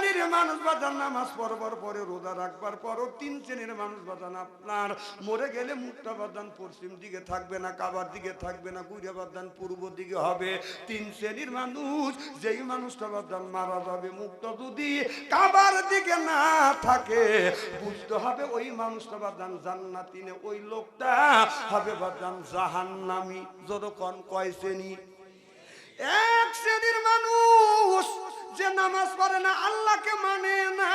শ্রেণির মানুষ বাজান নামাজ পড়বার পরে রোজা রাখবার পরও তিন শ্রেণির মানুষ বাজান আপনার মরে গেলে মুখটা বাদান পশ্চিম দিকে থাকবে না, কাবার দিকে থাকবে না, গুড়িয়া বাদান পূর্ব দিকে হবে। তিন শ্রেণির মানুষ, যেই মানুষটা বাদান মারা যাবে মুখটা যদি কাবার দিকে না থাকে, বুঝতে হবে ওই মানুষটা বাদান জান্নাতিনে ওই লোকটা হবে বাদান জাহান্নামি। যতক্ষণ কয় শ্রেণি? এক শ্রেণির মানুষ যে নামাজ পড়ে না, আল্লাহকে মানে না।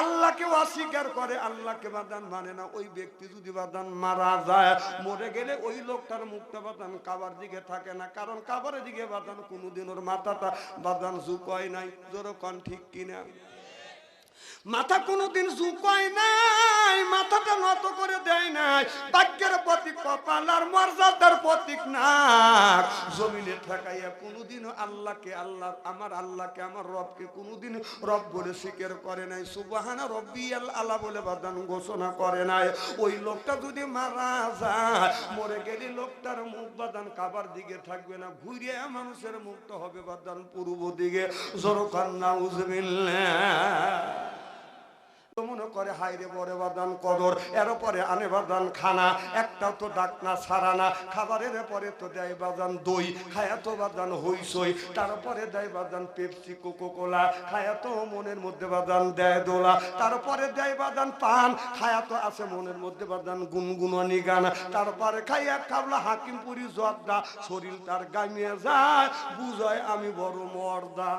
আল্লাহকে অস্বীকার করে, আল্লাহকে বাদান মানে না। ওই ব্যক্তি যদি বাদান মারা যায়, মরে গেলে ওই লোকটার মুখটা বাদান কাবার দিকে থাকে না। কারণ কাবারের দিকে বাদান কোনোদিন ওর মাথাটা বাদান ঝুঁকয় নাই। যেরকম ঠিক কিনা? মাথা কোনোদিন ঝুঁকায় নাই, মাথাটা নত করে দেয় নাই। বাক্যের প্রতীক, কপাল আর মর্যাদার প্রতীক না। জমিনে ঠেকাইয়া কোনোদিন আল্লাহকে, আল্লাহ, আমার আল্লাহকে, আমার রবকে কোনোদিন রব বলে স্বীকার করে নাই। সুবাহানা রব্বি আল্লাহ বলে বাদান ঘোষণা করে নাই। ওই লোকটা যদি মারা যায়, মরে গেলে লোকটার মুখ বাদান কাবার দিকে থাকবে না। ঘুরিয়ে মানুষের মুখটা হবে বাদান পূর্ব দিকে। জোরকান নাউজবিল্লাহ। তো মনে করে হাইরে বড় বাদান কদর, এর পরে আনে বাদান খানা, একটাও তো ডাক না ছাড়া না। খাবারের পরে তো দেয় বাদান দই খায়া তো বাদান হইসই তারপরে দেয় বাদান পেপসি কোকো কোলা খায়া তো মনের মধ্যে বাদান দেয় দোলা তারপরে দেয় বাদান পান খায়া তো আছে মনের মধ্যে বাদান গুনগুননি গান। তারপরে খাই এক খাবলা হাকিমপুরি জর্দা, শরীর তার গামিয়ে যায়, বুঝয় আমি বড় মর্দা।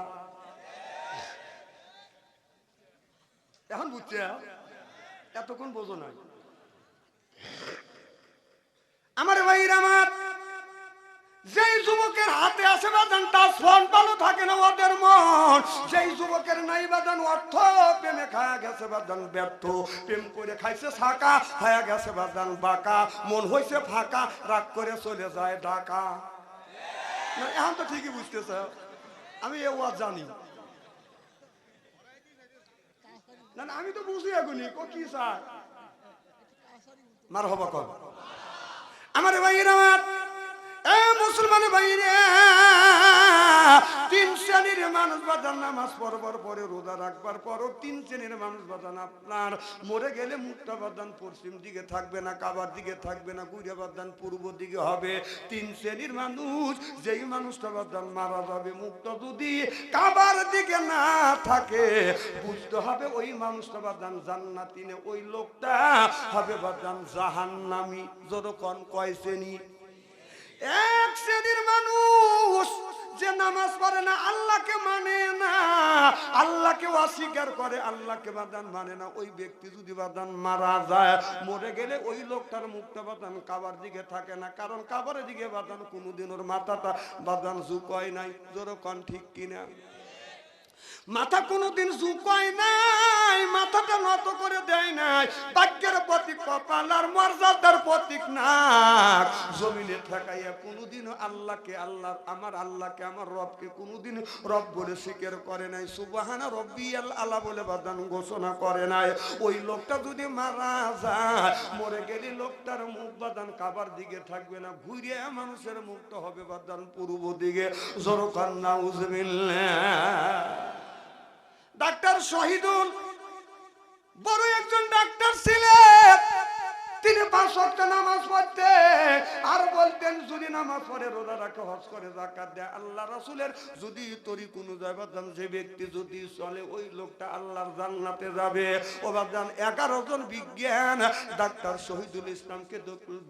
এখন বুঝছে এতক্ষণ বোঝো নাই। আমার ভাইর আমার, যেই যুবকের হাতে আসে বাদান তার ফোন পালো থাকে না ওদের মন। সেই যুবকের নাই বাদান অর্থ প্রেমে খায়া গেছে বাদান ব্যর্থ। প্রেম করে খাইছে ছাকা খায়া গেছে বাদান বাঁকা। মন হইছে ফাঁকা, রাগ করে চলে যায় ডাকা এখন তো ঠিকই বুঝতেছে। আমি এ ওয়াজ জানি। আমি তো বুঝি এগুলি ও কি স্যার? মার হবা কর। আমার ভাইয়ের আমার মুসলমান তিন শ্রেণির মানুষ বাজান নামাজ পড়বার পরে রোজা রাখবার তিন শ্রেণির মানুষ বাজান আপনার। মরে গেলে বাদান পশ্চিম দিকে থাকবে না, কাবার দিকে থাকবে না গুড়িয়া বাদান পূর্ব দিকে হবে। তিন শ্রেণির মানুষ, যেই মানুষটা বাদান মারা যাবে মুখটা যদি কাবার দিকে না থাকে, বুঝতে হবে ওই মানুষটা বাদান জান্নাতিনে ওই লোকটা হবে বাদান জাহান্নামি। যতক্ষণ কয় শ্রেণি এক শ্রেণির মানুষ যে নামাজ পড়ে না, আল্লাহকে মানে না। আল্লাহকে অস্বীকার করে, আল্লাহকে বাদান মানে না। ওই ব্যক্তি যদি বাদান মারা যায়, মরে গেলে ওই লোকটার মুখটা বাদান কাবার দিকে থাকে না। কারণ কাবারের দিকে বাদান কোনোদিন ওর মাথাটা বাদান ঝুঁকয় নাই। যেরকম ঠিক কিনা? মাথা কোনোদিন ঝুঁকায় নাই, মাথাটা নত করে দেয় নাই। বাক্যের প্রতীক, কপাল আর মর্যাদার প্রতীক না জমিনে ঠেকাইয়া কোনোদিন আল্লাহকে, আল্লাহ, আমার আল্লাহকে, আমার রবকে কোনোদিন রব বলে স্বীকার করে নাই। সুবাহানা রব্বি আল্লাহ বলে বাদান ঘোষণা করে নাই। ওই লোকটা যদি মারা যায়, মরে গেলে লোকটার মুখ বাদান কাবার দিকে থাকবে না। ঘুরিয়ে মানুষের মুখটা হবে বাদান পূর্ব দিকে। জোরকান নাউজবিল্লাহ ডাক্তার শহীদুল বড় একজন ডাক্তার ছিলেন। তিনি পাঁচ ওয়াক্ত নামাজ পড়তে। আর বলতেন, যদি নামাজ পড়ে, রোজা রাখে, হজ করে জাকাত দেয়। আল্লাহ রাসূলের যদি তরি কোনো জায়গায় যে ব্যক্তি যদি চলে, ওই লোকটা আল্লাহর জান্নাতে যাবে। ও বাদান এগারো জন বিজ্ঞান, ডাক্তার শহীদুল ইসলামকে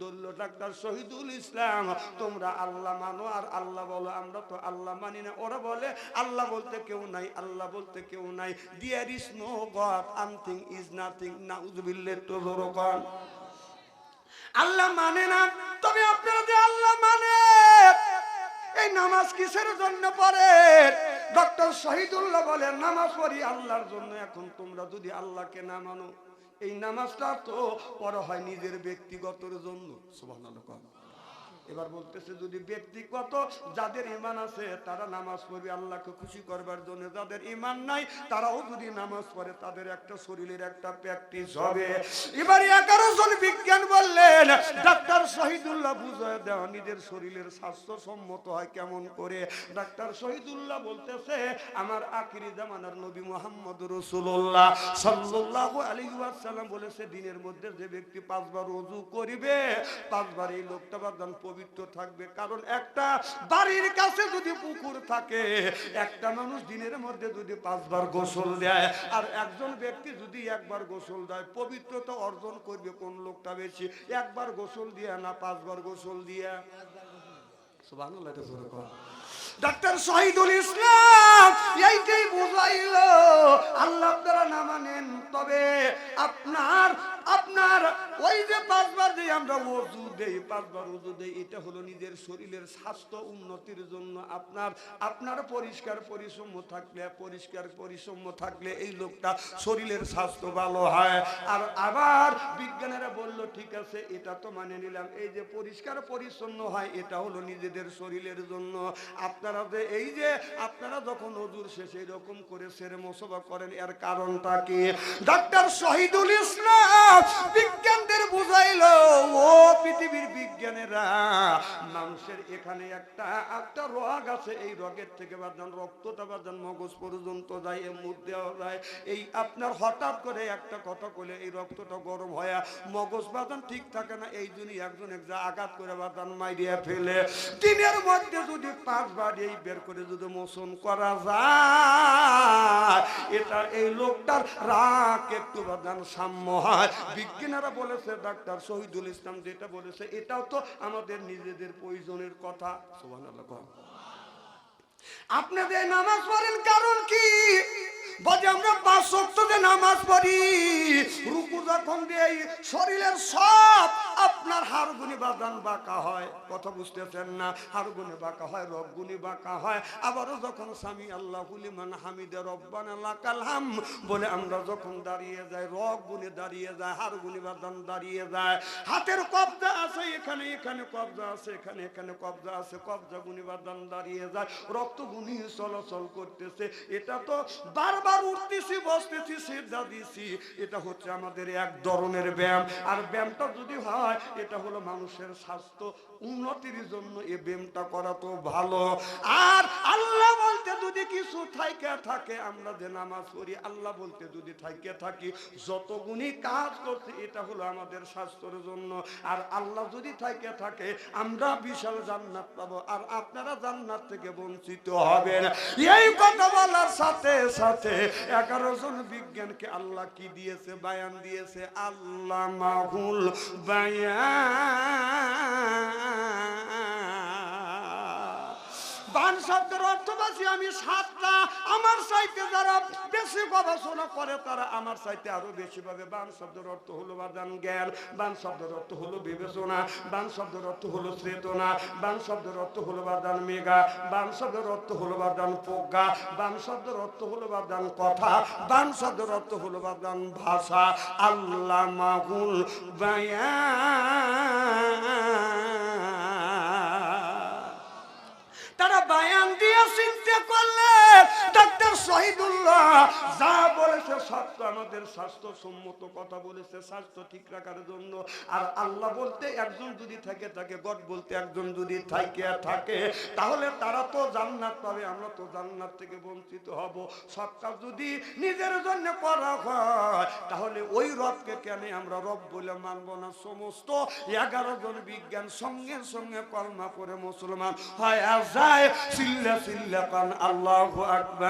ধরল, ডাক্তার শহীদুল ইসলাম, তোমরা আল্লাহ মানো আর আল্লাহ বলো, আমরা তো আল্লাহ মানি না। ওরা বলে, আল্লাহ বলতে কেউ নাই, আল্লাহ বলতে কেউ নাই। There is no god anything is nothing নাউজুবিল্লাহ তো জোরকান আল্লাহ মানে না। তবে আপনারা যে আল্লাহ মানে এই নামাজ কিসের জন্য পড়ে? ডক্টর শহীদুল্লাহ বলেন, নামাজ পড়ি আল্লাহর জন্য। এখন তোমরা যদি আল্লাহকে না মানো, এই নামাজটা তো পড়া হয় নিজের ব্যক্তিগতর জন্য। সুবহানাল্লাহ এবার বলতেছে, যদি ব্যক্তিগত যাদের ইমান আছে, তারা নামাজ পড়বে, আল্লাহকে খুশি করবার জন্য। যাদের ইমান নাই, তারাও যদি নামাজ পড়ে, তাদের একটা শরীরের একটা প্র্যাকটিস হবে। এবার এগারো জন বিজ্ঞান বললেন, ডাক্তার শহীদুল্লাহ বুঝায় দেওয়া, নিজের শরীরের স্বাস্থ্য সম্মত হয় কেমন করে? ডাক্তার শহীদুল্লাহ বলতেছে, আমার আখিরি জামানার নবী মোহাম্মদ রসুল্লাহ সাল্লাল্লাহু আলাইহি ওয়াসাল্লাম বলেছে, দিনের মধ্যে যে ব্যক্তি পাঁচবার ওযু করিবে, পাঁচবার এই লোকটা বাদান পবিত্র থাকবে। কারণ একটা বাড়ির কাছে যদি পুকুর থাকে, একটা মানুষ দিনের মধ্যে যদি পাঁচবার গোসল দেয়, আর একজন ব্যক্তি যদি একবার গোসল দেয়, পবিত্রতা অর্জন করবে কোন লোকটা বেশি? একবার গোসল দিয়ে না, পাঁচবার গোসল দিয়ে? কর। ডাক্তার শহীদুল ইসলাম, এইটাই বুঝাইল, আল্লাহ আপনারা না মানেন, তবে আপনার আপনার ওই যে পাঁচবার যে আমরা ওযু দেই, পাঁচবার ওযু দেই, এটা হলো নিজের শরীরের স্বাস্থ্য উন্নতির জন্য আপনার আপনার পরিষ্কার পরিচ্ছন্ন থাকলে, পরিষ্কার পরিচ্ছন্ন থাকলে এই লোকটা শরীরের স্বাস্থ্য ভালো হয়। আর আবার বিজ্ঞানীরা বলল, ঠিক আছে, এটা তো মানে নিলাম। এই যে পরিষ্কার পরিচ্ছন্ন হয়, এটা হলো নিজেদের শরীরের জন্য। আপনারা যে এই যে আপনারা যখন অজুর শেষে এরকম করে সেরে মোসবা করেন, এর কারণটা কি? ডাক্তার শহীদুল ইসলাম বিজ্ঞানদের বুঝাইলো, ও পৃথিবীর বিজ্ঞানীরা, মানুষের এখানে একটা একটা রোগ আছে, এই রোগের থেকে বাদান রক্তটা বাদান মগজ পর্যন্ত যায়, এর মুখ দেওয়া যায়। এই আপনার হঠাৎ করে একটা কথা বলে এই রক্তটা গরম হয়, মগজ বাদান ঠিক থাকে না, এই জন্যই একজন এক আঘাত করে বাদান মাইরিয়া ফেলে। দিনের মধ্যে যদি পাঁচবার এই বের করে যদি মোশন করা যায় এটা এই লোকটার রাগ একটু বাদান সাম্য হয়। বিজ্ঞানীরা বলেছে, ডাক্তার শহীদুল ইসলাম যেটা বলেছে, এটাও তো আমাদের নিজেদের প্রয়োজনের কথা। সোহান। আপনাদের নামাজ পড়েন, কারণ কি? বলে আমরা পাঁচ সপ্তাহে নামাজ পড়ি। রুকু যখন দেই, শরীরের সব আপনার হাড়গুনি বাদান বাঁকা হয়। কথা বুঝতেছেন না? হাড়গুনি বাঁকা হয় রবগুনি বাঁকা হয়। আবারও যখন স্বামী আল্লাহ হুলিমান হামিদে, রব্বান লাকাল বলে আমরা যখন দাঁড়িয়ে যাই রব গুনে দাঁড়িয়ে যায়, হাড়গুনি বাদান দাঁড়িয়ে যায়। হাতের কবজা আছে, এখানে এখানে কবজা আছে, এখানে এখানে কবজা আছে কবজা গুনি বাদান দাঁড়িয়ে যায় রক্ত গুনি চলাচল করতেছে। এটা তো বারবার উঠতেছি, বসতেছি, সিদ্ধা দিছি। এটা হচ্ছে আমাদের এক ধরনের ব্যায়াম। আর ব্যায়ামটা যদি হয়, এটা হলো মানুষের স্বাস্থ্য উন্নতির জন্য এই ব্যায়ামটা করা তো ভালো। আর আল্লাহ বলতে যদি কিছু থাইকে থাকে, আমরা যে নামাজ পড়ি, আল্লাহ বলতে যদি থাইকে থাকি, যত গুণী কাজ করছি, এটা হলো আমাদের স্বাস্থ্যের জন্য। আর আল্লাহ যদি থাইকে থাকে, আমরা বিশাল জান্নাত পাবো। আর আপনারা জান্নাত থেকে বঞ্চিত হবেন। এই কথা বলার সাথে সাথে এগারো জন বিজ্ঞানকে আল্লাহ কি দিয়েছে? বায়ান দিয়েছে আল্লাহ মাহুল বায়ান। শব্দের অর্থবাসী আমি সাতটা। আমার সাইতে যারা বেশি গবেষণা করে, তারা আমার সাইতে আরও বেশি পাবে। বান শব্দের অর্থ হলো বাদান জ্ঞান, বান শব্দের অর্থ হলো বিবেচনা, বান শব্দের অর্থ হলো চেতনা, বান শব্দের অর্থ হলো বাদান মেঘা, বান শব্দের অর্থ হলো বাদান প্রজ্ঞা, বান শব্দের অর্থ হলো বাদান কথা, বান শব্দের অর্থ হলো বাদান ভাষা। আল্লাহ মাহুল বায়া চিন্তা করলে ডাক্তার শহীদুল্লাহ যা বলেছে আমাদের স্বাস্থ্য সম্মত কথা বলেছে, স্বাস্থ্য ঠিক রাখার জন্য। আর আল্লাহ বলতে, একজন যদি থাকে গড বলতে, একজন যদি থাকে থাকে, তাহলে তারা তো জান্নাত পাবে, আমরা তো জান্নাত থেকে বঞ্চিত হব। যদি নিজের জন্য করা হয়, তাহলে ওই রবকে কেন আমরা রব বলে মানব না? সমস্ত এগারো জন বিজ্ঞান সঙ্গে সঙ্গে কলমা করে মুসলমান হয় যায়। কান আল্লাহ আকবার।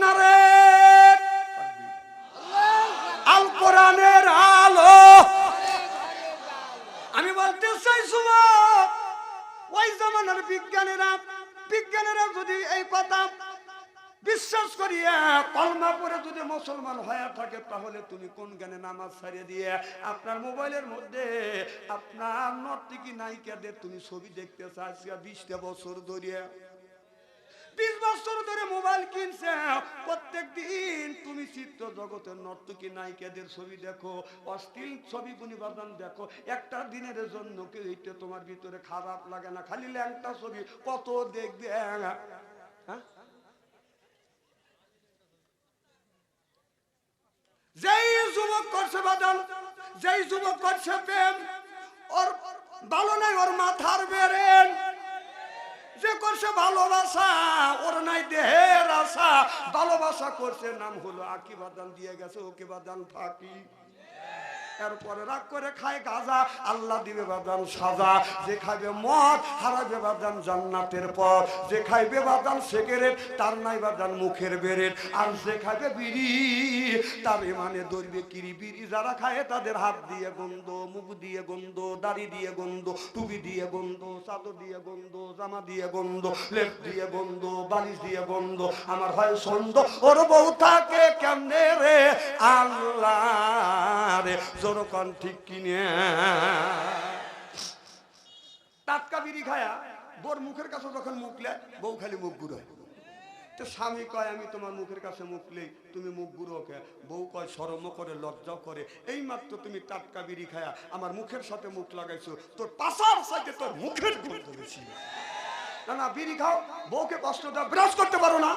নারে! কোরআনের আলো। আমি বলতে চাই যুবক ওই জামানার বিজ্ঞানীরা বিজ্ঞানীরা যদি এই কথা বিশ্বাস করিয়া কলমা পরে যদি মুসলমান হয়ে থাকে, তাহলে তুমি কোন জ্ঞানে নামাজ ছাড়িয়ে দিয়ে আপনার মোবাইলের মধ্যে, আপনার নর্তকী নায়িকাদের তুমি ছবি দেখতে চাচ্ছি বিশটা বছর ধরিয়া? বিশ বছর ধরে মোবাইল কিনছে। প্রত্যেক দিন তুমি চিত্র জগতের নর্তকী নায়িকাদের ছবি দেখো, অশ্লীল ছবি গুণিবাদন দেখো। একটা দিনের জন্য কেউ এইটা তোমার ভিতরে খারাপ লাগে না? খালি ল্যাংটা ছবি, কত দেখবে? হ্যাঁ? যেই যুবক করছে বাদান, যেই যুবক করছে প্রেম, ওর ভালো নাই, ওর মাথার বেরেন। যে করছে ভালোবাসা, ওর নাই দেহের আশা। ভালোবাসা করছে, নাম হলো আকি বাদান দিয়ে গেছে ওকে বাদান ফাঁকি। এরপরে রাগ করে খায় গাজা, আল্লাহ দিবে বাদান সাজা। যে খাইবে মদ হারাবে বাদান জান্নাতের পর যে খাইবে বাদান সেকেরেট তার নাই বাদান মুখের বেরেট। আর যে খাইবে বিড়ি, তার মানে ধরবে কিরি। বিড়ি যারা খায়, তাদের হাত দিয়ে গন্ধ, মুখ দিয়ে গন্ধ, দাড়ি দিয়ে গন্ধ, টুপি দিয়ে গন্ধ, চাদর দিয়ে গন্ধ, জামা দিয়ে গন্ধ, লেপ দিয়ে গন্ধ, বালিশ দিয়ে গন্ধ। আমার হয় সন্দ ওর বউ থাকে কেমনে রে? আল্লাহ রে জোরকন ঠিক কিনে। টাটকা বিড়ি খায়া বোর মুখের কাছে যখন বউ খালি মুখ গুড়ো। তো স্বামী কয়, আমি তোমার মুখের কাছে তুমি মুখ বউ কয় সরম করে লজ্জাও করে। এই মাত্র তুমি টাটকা বিড়ি খায়া আমার মুখের সাথে মুখ লাগাইছো, তোর পাশার সাথে তোর মুখের গন্ধ বেশি না না, বিড়ি খাও, বউকে কষ্ট দাও, বিরাজ করতে পারো না?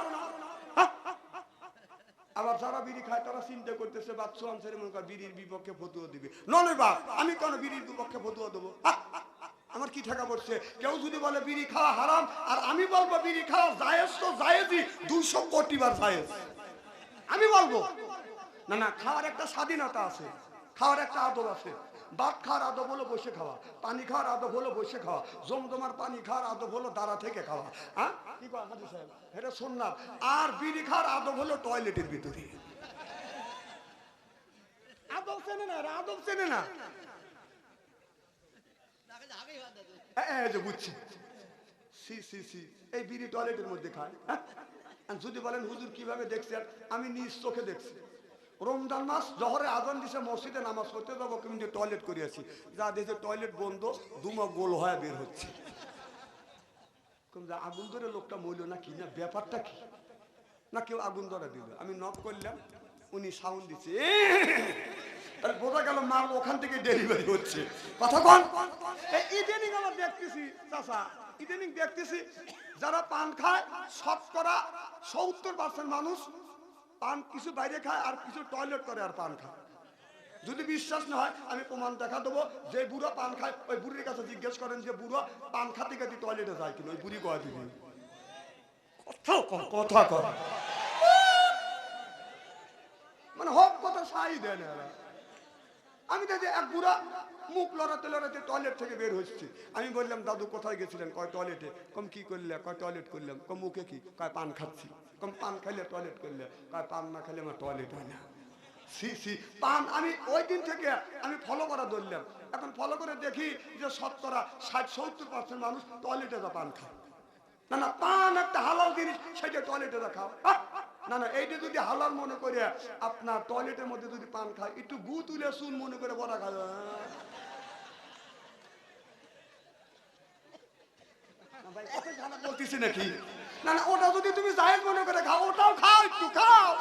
আবার যারা বিড়ি খায়, তারা চিন্তা করতেছে বাচ্চু আনছে মনে কর বিড়ির বিপক্ষে ফতুয়া দিবে। নলে বা আমি কেন বিড়ির বিপক্ষে ফতুয়া দেবো? আমার কি ঠেকা পড়ছে? কেউ যদি বলে বিড়ি খাওয়া হারাম, আর আমি বলব বিড়ি খাওয়া জায়েজ তো জায়েজই দুশো কোটি বার জায়েজ। আমি বলব। না না, খাওয়ার একটা স্বাধীনতা আছে, খাওয়ার একটা আদব আছে। ভাত খাওয়ার আদব হলো বসে খাওয়া, পানি খাওয়ার আদব হলো বসে খাওয়া, জমজমার পানি খাওয়ার আদব হলো দাঁড়া থেকে খাওয়া হ্যাঁ কি হাজি সাহেব? এটা শুনলাম আর বিড়ি খাওয়ার আদব হলো টয়লেটের ভিতরে। আদব চেনে না আদব চেনে না। বুঝছি। সি সি সি, এই বিড়ি টয়লেটের মধ্যে খায় হ্যাঁ? যদি বলেন, হুজুর, কীভাবে দেখছেন? আমি নিজ চোখে দেখছি। রমজান মাস, জহরে আজান দিছে, মসজিদে নামাজ পড়তে যাব কিন্তু টয়লেট করিয়াছি যা দেখে টয়লেট বন্ধ, দুমা গোল হয়ে বের হচ্ছে। আগুন ধরে লোকটা মইল না কি? না ব্যাপারটা কি? না কেউ আগুন ধরে দিল আমি নক করলাম, উনি সাউন্ড দিচ্ছে বোঝা গেল মাল ওখান থেকে ডেলিভারি হচ্ছে। কথা কন। ইদানিং আমরা দেখতেছি চাষা ইদানিং দেখতেছি, যারা পান খায়, শতকরা সত্তর পার্সেন্ট মানুষ পান কিছু বাইরে খায় আর কিছু টয়লেট করে আর পান খায়। যদি বিশ্বাস না হয় আমি প্রমাণ দেখা দেবো যে বুড়ো পান খায় ওই বুড়ির কাছে জিজ্ঞেস করেন যে বুড়ো পান খাতে খাতে টয়লেটে যায় কিনা? ওই বুড়ি কয় দিবি কথা কর, কথা কর মানে হক কথা সাই দেয় না আমি দেখি এক বুড়া মুখ লড়াতে লড়াতে টয়লেট থেকে বের হচ্ছে। আমি বললাম দাদু কোথায় গেছিলেন? কয় টয়লেটে কম কি করলে? কয় টয়লেট করলাম। কম মুখে কি? কয় পান খাচ্ছি। কম পান খাইলে টয়লেট করলে পান না খাইলে আমার টয়লেট হয় না সি সি পান আমি ওই দিন থেকে আমি ফলো করা ধরলাম এখন ফলো করে দেখি যে শতকরা ষাট সত্তর পার্সেন্ট মানুষ টয়লেটে যা পান খায়। না না পান একটা হালাল জিনিস সেটা টয়লেটে যা খাও। না না এইটা যদি হালাল মনে করে আপনার টয়লেটের মধ্যে যদি পান খায় একটু গু তুলে চুন মনে করে বড়া না ভাই, কথা খারাপ বলতেছি নাকি? না না, ওটা যদি তুমি জায়েজ মনে করে খাও, ওটাও খাও একটু, খাও।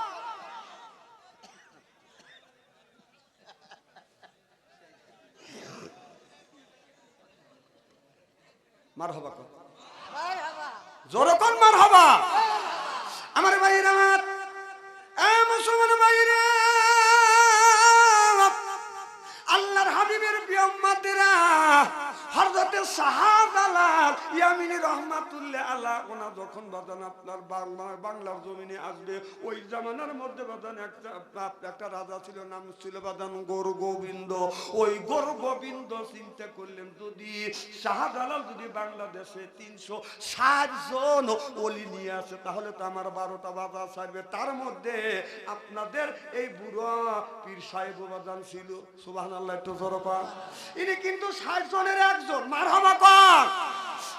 মার হবা কর। জামানার মধ্যে বাদান একটা একটা রাজা ছিল, নাম ছিল বাদান গৌর গোবিন্দ। ওই গৌর গোবিন্দ চিন্তা করলেন, যদি শাহজালাল যদি বাংলাদেশে তিনশো ষাট জন অলি নিয়ে আসে, তাহলে তো আমার বারোটা বাজার ছাড়বে। তার মধ্যে আপনাদের এই বুড়ো পীর সাহেব বাজান ছিল। সুবাহ আল্লাহ একটু জোরো পান ইনি কিন্তু ষাট জনের একজন, মারহাবা কর।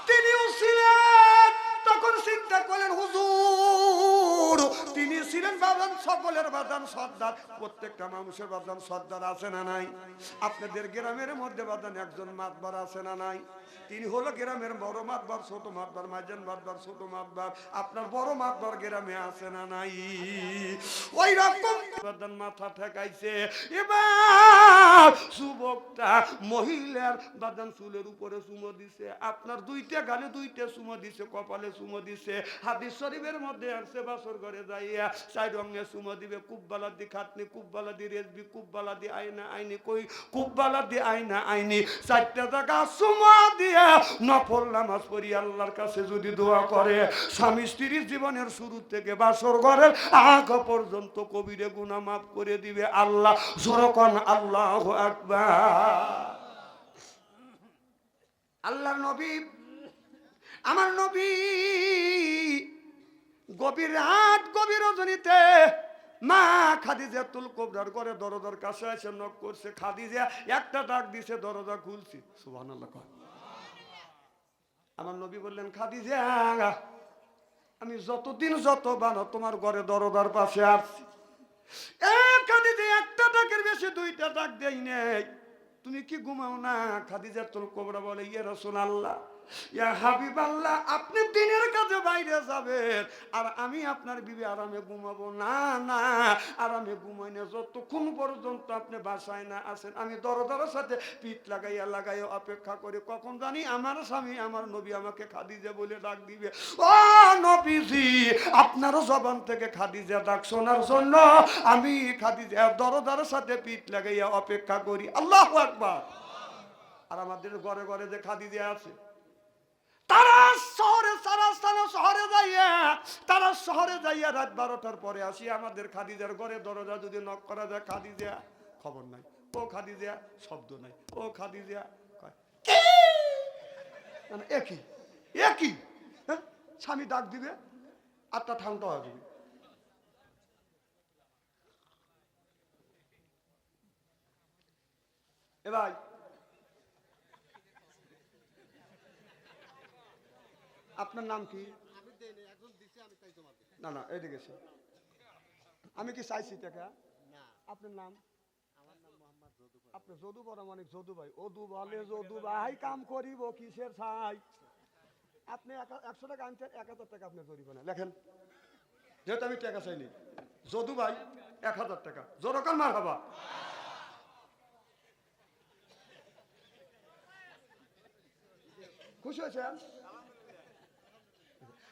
তিনিও ছিলেন, তখন চিন্তা করলেন, হুজুর তিনি ছিলেন বাদান সকলের বাদান সর্দার। প্রত্যেকটা মানুষের বাদান সর্দার আছে না নাই? আপনাদের গ্রামের মধ্যে বাদান একজন মাতবার আছে না নাই? তিনি হলো গ্রামের বড় মাতবার, ছোট মাতবার, মাঝান মাতবার, ছোট মাতবার। আপনার বড় মাতবার গ্রামে আছে না নাই? ওই রকম মাথা ঠেকাইছে। এবার যুবকটা মহিলার বাদান চুলের উপরে চুমো দিছে। আপনার দুইটা গালে দুইটা চুমো দিছে, কপালে চুমো দিছে। হাদিস শরীফের মধ্যে আসছে বাসর ঘরে যাইয়া চাই রঙে চুমো দিবে। কুব্বালা দি খাটনি কুব্বালা দি রেসবি কুব্বালা দি আইনা আইনি কই? কুব্বালা দি আইনা আইনি চারটা জায়গা চুমা দিয়ে নফল নামাজ পড়ি, আল্লাহর কাছে যদি দোয়া করে, স্বামী স্ত্রীর জীবনের শুরু থেকে বাসর ঘরের আগ পর্যন্ত কবিরে গুনাহ মাফ করে দিবে আল্লাহ, জোরকন আল্লাহ আকবার আল্লাহর নবী, আমার নবী গভীর রাত, গভীর রজনীতে মা খাদিজা তুল কোবরার করে দরজার কাছে এসে নক করছে, খাদিজা একটা ডাক দিছে, দরজা খুলছি সুবহানাল্লাহ, কয়। আমার নবী বললেন, খাদিজা, আমি যতদিন যত বানো তোমার ঘরে দরদার পাশে আসছি একটা ডাকের বেশি দুইটা ডাক দেয় নেই। তুমি কি ঘুমাও না? খাদিজা তোর কোবরা বলে ইয়ে রসুন আল্লাহ আপনি দিনের কাজে বাইরে যাবেন। আর আমি আপনার বিবি আরামে ঘুমাবো। না না, আরামে ঘুমাই না যতক্ষণ পর্যন্ত আপনি বাসায় না আমি সাথে পিঠ লাগাইয়া লাগাইয়া অপেক্ষা করি। কখন জানি আমার স্বামী, আমার নবী আমাকে খাদিজা বলে ডাক দিবে। ও নবীজি, আপনার জবান থেকে খাদিজা ডাক শোনার জন্য আমি খাদিজা দরদারের সাথে পিঠ লাগাইয়া অপেক্ষা করি। আল্লাহ আকবার। আর আমাদের ঘরে ঘরে যে খাদিজা আছে তারা শহরে সারা স্থানে শহরে যাইয়া, তারা শহরে যাইয়া রাত বারোটার পরে আসি। আমাদের খাদিজার ঘরে দরজা যদি নক করা যায়, খাদিজা, খবর নাই। ও খাদিজা, শব্দ নাই। ও খাদিজা মানে একই একই। হ্যাঁ? স্বামী ডাক দিবে, আটটা ঠান্ডা হয়ে যাবে। এ আপনার নাম কি? না না এদিকে। আমি কি চাইছি টাকা? আপনার নাম? আপনি যদু বড় মানে যদু ভাই। অদু বলে যদু ভাই কাম করিব কিসের ছাই? আপনি এক- একশো টাকা আনছেন এক হাজার টাকা আপনি জরিমানা লেখেন। যেহেতু আমি টাকা চাইনি। যদু ভাই এক হাজার টাকা। জোরকান মার হবা খুশি হয়েছেন?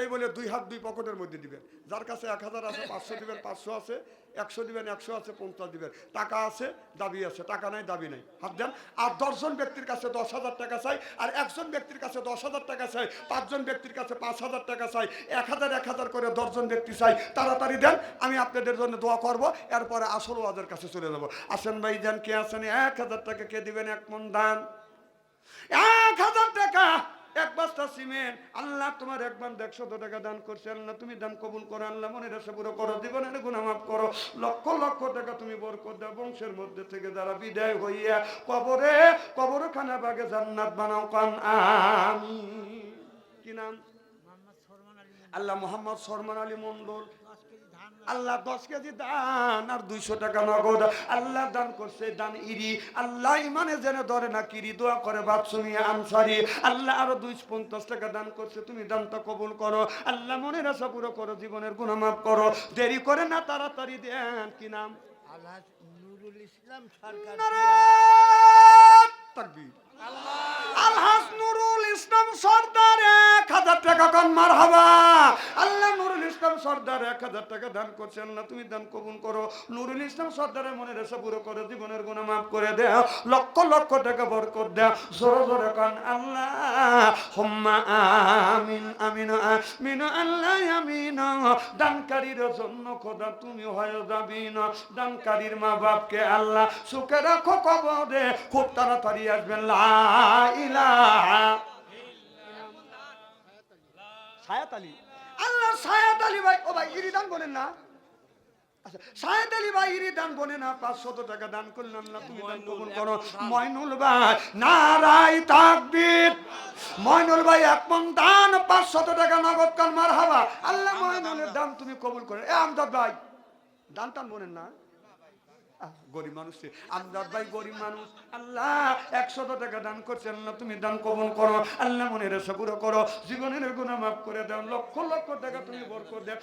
এই বলে দুই হাত দুই পকেটের মধ্যে দিবেন। যার কাছে এক হাজার আছে, পাঁচশো দিবেন, পাঁচশো আছে, একশো দিবেন, একশো আছে, পঞ্চাশ দিবেন। টাকা আছে, দাবি আছে, টাকা নাই, দাবি নাই। হাত দেন। আর দশজন ব্যক্তির কাছে দশ হাজার টাকা চাই, আর একজন ব্যক্তির কাছে দশ হাজার টাকা চাই, পাঁচজন ব্যক্তির কাছে পাঁচ হাজার টাকা চাই, এক হাজার এক হাজার করে দশজন ব্যক্তি চাই। তাড়াতাড়ি দেন, আমি আপনাদের জন্য দোয়া করব, এরপরে আসল ওয়াদের কাছে চলে যাব। আসেন ভাই, যান, কে আসেন এক হাজার টাকা কে দিবেন? এক মন দান। এক হাজার টাকা এক বস্তা সিমেন্ট আল্লাহ তোমার একবার একশো টাকা দান করছে আল্লাহ তুমি দান কবুল করো আল্লাহ মনে রেসে পুরো করো জীবনের গুণা মাফ করো লক্ষ লক্ষ টাকা তুমি বরকত দাও বংশের মধ্যে থেকে যারা বিদায় হইয়া কবরে কবর খানা বাগে জান্নাত বানাও কান আমি কি নাম? আল্লাহ মোহাম্মদ সরমান আলী মন্ডল আল্লাহ দশ কেজি দান আর দুইশো টাকা নগদ। আল্লাহ দান করছে দান ইরি। আল্লাহ ইমানে জেনে ধরে না কিরি দোয়া করে বাপ শুনিয়ে আনসারি। আল্লাহ আরও দুই পঞ্চাশ টাকা দান করছে তুমি দানটা কবুল করো। আল্লাহ মনের আশা পুরো করো জীবনের গুণামাপ করো। দেরি করে না তাড়াতাড়ি দেন কি নাম? আলহাজ নুরুল ইসলাম সরকার। তুমি জন্য খোদা তুমি হয়ে যাবি না দানকারীর মা বাপকে আল্লাহ সুখে রাখো কবরে। খুব তাড়াতাড়ি আসবেন, লা ইলাহা আল্লাহ সায়াত ভাই, ও দান বলেন না। আচ্ছা বলে না, পাঁচশত টাকা দান করলাম না, তুমি কবুল করো। ময়নুল ভাই নারাই তাকবীর। ময়নুল ভাই, এক মন দান, পাঁচশত টাকা নগদ কান মার হাবা আল্লাহ ময়নুলের দান তুমি কবুল করো। এ আমদাদ ভাই, দান টান বলেন না। গরিব মানুষ। আমদাদ ভাই গরিব মানুষ। আল্লাহ, একশত টাকা দান করছে। আল্লাহ, তুমি দান কবল করো। আল্লাহ মনে রেসা পুরো করো। জীবনের গুণা মাফ করে দাও। লক্ষ লক্ষ টাকা তুমি বর করে দাও।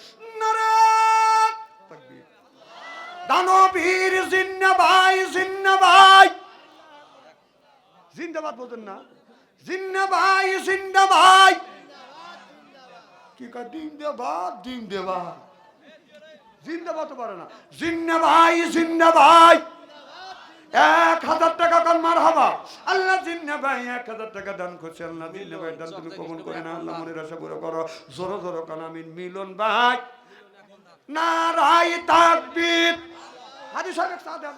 দানবীর জিন্না ভাই জিন্না ভাই জিন্দাবাদ বলতেন না। জিন্না ভাই জিন্দা ভাই কি কয়? ডিম দেবাদ ডিম দেবাদ জিন্দাবাদ পারে না। জিন্না ভাই জিন্না ভাই এক হাজার টাকা কাল মার হবা? আল্লাহ জিন্না ভাই এক হাজার টাকা দান করছে। আল্লাহ জিন্না ভাই দান তুমি কবুল করে না আল্লাহ মনের আশা পুরো করো। জোরো জোরো কালামিন মিলন ভাই। নারাই তাকবীর। হাজি সাহেব সাদেম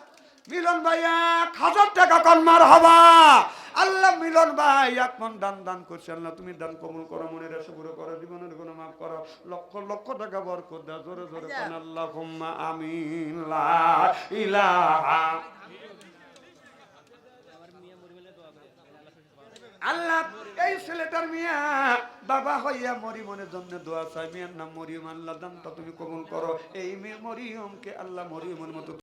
মিলন ভাই এক হাজার টাকা কাল মার হবা? আল্লাহ মিলন ভাই এক মন দান দান করছে আল্লাহ তুমি দান কবুল করো মনের পুরো করো জীবনের গুণ মাফ করো লক্ষ লক্ষ টাকা বরকত দাও জোরে জোরে কান আল্লাহ আমিন লা ইলাহা আল্লাহ এই ছেলেটার মিয়া বাবা হইয়া মরিমনের জন্য দোয়া চাই মিয়ার নাম মরিয়ম আল্লাহ দান তুমি কবুল করো এই মেয়ে মরিয়মকে আল্লাহ মরিয়মের মতো